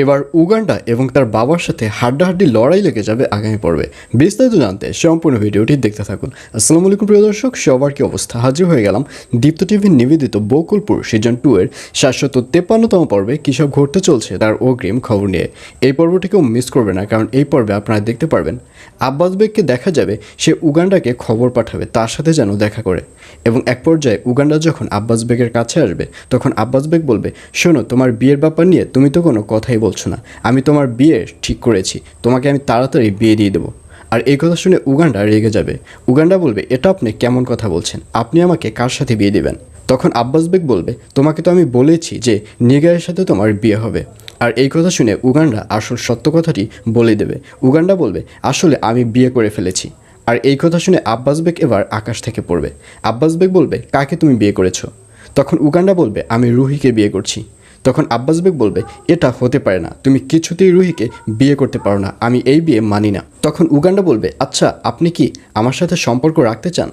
এবার উগান্ডা এবং তার বাবার সাথে হাড্ডাহাড্ডি লড়াই লেগে যাবে আগামী পর্বে। বিস্তারিত জানতে সম্পূর্ণ ভিডিওটি দেখতে থাকুন। আসসালামু আলাইকুম, প্রিয় দর্শক, সবার কি অবস্থা? হাজির হয়ে গেলাম দীপ্ত টিভির নিবেদিত বকুলপুর সিজন টু এর সাতশত তেপ্পান্নতম পর্বে কী সব ঘটতে চলছে তার অগ্রিম খবর নিয়ে। এই পর্বটিকেও মিস করবে না, কারণ এই পর্বে আপনারা দেখতে পারবেন আব্বাস বেগকে দেখা যাবে, সে উগান্ডাকে খবর পাঠাবে, তার সাথে যেন দেখা করে। এবং এক পর্যায়ে উগান্ডা যখন আব্বাস বেগের কাছে আসবে, তখন আব্বাস বেগ বলবে, শোনো, তোমার বিয়ের ব্যাপার নিয়ে তুমি তো কোনো কথাই বলছো না। আমি তোমার বিয়ে ঠিক করেছি, তোমাকে আমি তাড়াতাড়ি বিয়ে দিয়ে দেবো। আর এই কথা শুনে উগান্ডা রেগে যাবে। উগান্ডা বলবে, এটা আপনি কেমন কথা বলছেন? আপনি আমাকে কার সাথে বিয়ে দেবেন? তখন আব্বাস বেগ বলবে, তোমাকে তো আমি বলেছি যে নিগারের সাথে তোমার বিয়ে হবে। আর এই কথা শুনে উগান্ডা আসল সত্য কথাটি বলে দেবে। উগান্ডা বলবে, আসলে আমি বিয়ে করে ফেলেছি। আর এই কথা শুনে আব্বাস বেগ এবার আকাশ থেকে পড়বে। আব্বাস বেগ বলবে, কাকে তুমি বিয়ে করেছ? তখন উগান্ডা বলবে, আমি রুহিকে বিয়ে করছি। তখন আব্বাস বেগ বলবে, এটা হতে পারে না, তুমি কিছুতেই রুহিকে বিয়ে করতে পারো না, আমি এই বিয়ে মানি না। তখন উগান্ডা বলবে আচ্ছা আপনি কি আমার সাথে সম্পর্ক রাখতে চান?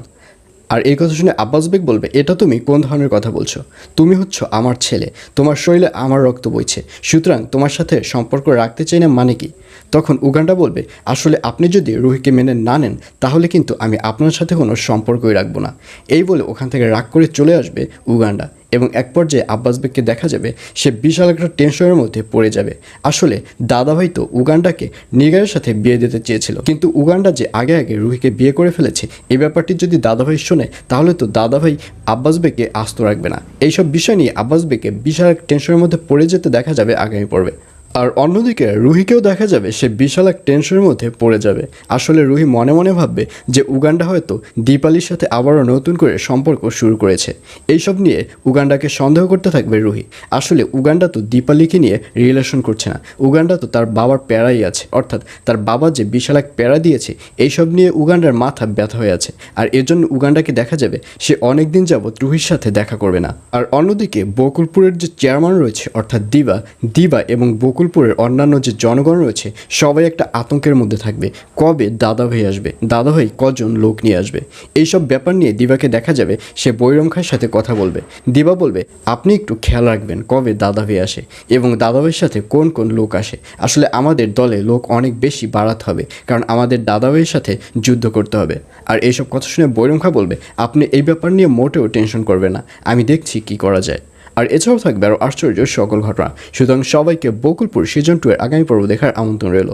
আর এই কথা শুনে আব্বাস বেগ বলবে, এটা তুমি কোন ধরনের কথা বলছো? তুমি হচ্ছ আমার ছেলে। তোমার শরীরে আমার রক্ত বইছে। সুতরাং তোমার সাথে সম্পর্ক রাখতে চাই না মানে কি? তখন উগান্ডা বলবে, আসলে আপনি যদি রুহিকে মেনে না নেন, তাহলে কিন্তু আমি আপনার সাথে কোনো সম্পর্কই রাখব না। এই বলে ওখান থেকে রাগ করে চলে আসবে উগান্ডা। এবং এক পর্যায়ে আব্বাস বেগকে দেখা যাবে সে বিশাল একটা টেনশনের মধ্যে পড়ে যাবে। আসলে দাদাভাই তো উগান্ডাকে নিগারের সাথে বিয়ে দিতে চেয়েছিল। কিন্তু উগান্ডা যে আগে আগে রুহিকে বিয়ে করে ফেলেছে এই ব্যাপারটি যদি দাদাভাই শোনে, তাহলে তো দাদাভাই আব্বাস বেগকে আস্ত রাখবে না। এইসব বিষয় নিয়ে আব্বাস বেগকে বিশাল এক টেনশনের মধ্যে পড়ে যেতে দেখা যাবে আগামী পর্বে। আর অন্যদিকে রুহিকেও দেখা যাবে সে বিশাল এক টেনশনের মধ্যে পড়ে যাবে। আসলে রুহি মনে মনে ভাববে যে উগান্ডা হয়তো দীপালির সাথে আবারও নতুন করে সম্পর্ক শুরু করেছে। এইসব নিয়ে উগান্ডাকে সন্দেহ করতে থাকবে রুহি। আসলে উগান্ডা তো দীপালিকে নিয়ে রিলেশন করছে না। উগান্ডা তো তার বাবার প্যারাই আছে। অর্থাৎ তার বাবা যে বিশাল এক প্যারা দিয়েছে, এইসব নিয়ে উগান্ডার মাথা ব্যথা হয়ে আছে। আর এজন্য উগান্ডাকে দেখা যাবে সে অনেক দিন যাবৎ রুহির সাথে দেখা করবে না। আর অন্যদিকে বকুলপুরের যে চেয়ারম্যান রয়েছে, অর্থাৎ দিবা দিবা এবং বকুলপুরের অন্যান্য যে জনগণ রয়েছে, সবাই একটা আতঙ্কের মধ্যে থাকবে। কবে দাদা ভাই আসবে? দাদা ভাই কজন লোক নিয়ে আসবে? এইসব ব্যাপার নিয়ে দিবাকে দেখা যাবে, সে বৈরম খাঁর সাথে কথা বলবে। দিবা বলবে, আপনি একটু খেয়াল রাখবেন কবে দাদা ভাই আসে এবং দাদা ভাইয়ের সাথে কোন কোন লোক আসে। আসলে আমাদের দলে লোক অনেক বেশি বাড়াতে হবে, কারণ আমাদের দাদা ভাইয়ের সাথে যুদ্ধ করতে হবে। আর এইসব কথা শুনে বৈরম খা বলবে, আপনি এই ব্যাপার নিয়ে মোটেও টেনশন করবে না, আমি দেখছি কি করা যায়। আর এছাড়াও থাকবে আরও আশ্চর্য সকল ঘটনা। সুতরাং সবাইকে বকুলপুর সিজন টু এর আগামী পর্ব দেখার আমন্ত্রণ রইল।